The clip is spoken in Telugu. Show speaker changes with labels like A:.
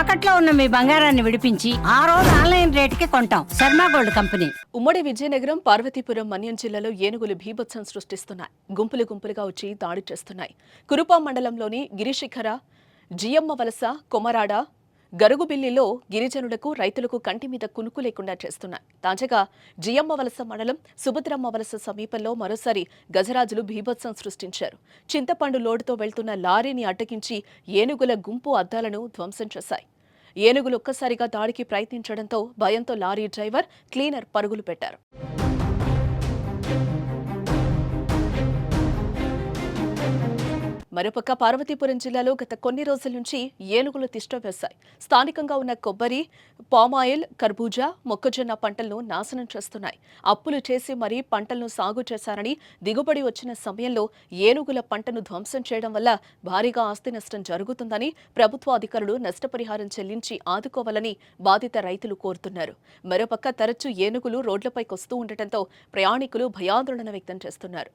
A: తాకట్లో ఉన్న మీ బంగారాన్ని విడిపించి ఆ రోజు ఆన్లైన్ రేటుకి కొంటాం. Sharma gold company.
B: ఉమ్మడి విజయనగరం పార్వతీపురం మన్యం జిల్లాలో ఏనుగులు భీభత్సం సృష్టిస్తున్నాయి. గుంపులు గుంపులుగా వచ్చి దాడి చేస్తున్నాయి. కురుపా మండలంలోని గిరిశిఖర జియమ్మ వలస కొమరాడ గరుగుబిల్లిలో గిరిజనులకు రైతులకు కంటి మీద కునుకు లేకుండా చేస్తున్నాయి. తాజాగా జియమ్మ వలస మండలం సుభద్రమ్మ వలస సమీపంలో మరోసారి గజరాజులు భీభత్సం సృష్టించారు. చింతపండు లోడుతో వెళ్తున్న లారీని అడ్డగించి ఏనుగుల గుంపు అద్దాలను ధ్వంసం చేశాయి. ఏనుగులు ఒక్కసారిగా దాడికి ప్రయత్నించడంతో భయంతో లారీ డ్రైవర్ క్లీనర్ పరుగులు పెట్టారు. మరోపక్క పార్వతీపురం జిల్లాలో గత కొన్ని రోజుల నుంచి ఏనుగులు తిష్టవేశాయి స్థానికంగా ఉన్న కొబ్బరి పామాయిల్ కర్బూజా మొక్కజొన్న పంటలను నాశనం చేస్తున్నాయి. అప్పులు చేసి మరీ పంటలను సాగు చేశారని దిగుబడి వచ్చిన సమయంలో ఏనుగుల పంటను ధ్వంసం చేయడం వల్ల భారీగా ఆస్తి నష్టం జరుగుతుందని ప్రభుత్వ అధికారులు నష్టపరిహారం చెల్లించి ఆదుకోవాలని బాధిత రైతులు కోరుతున్నారు. మరోపక్క తరచూ ఏనుగులు రోడ్లపైకి వస్తూ ఉండటంతో ప్రయాణికులు భయాందోళన వ్యక్తం చేస్తున్నారు.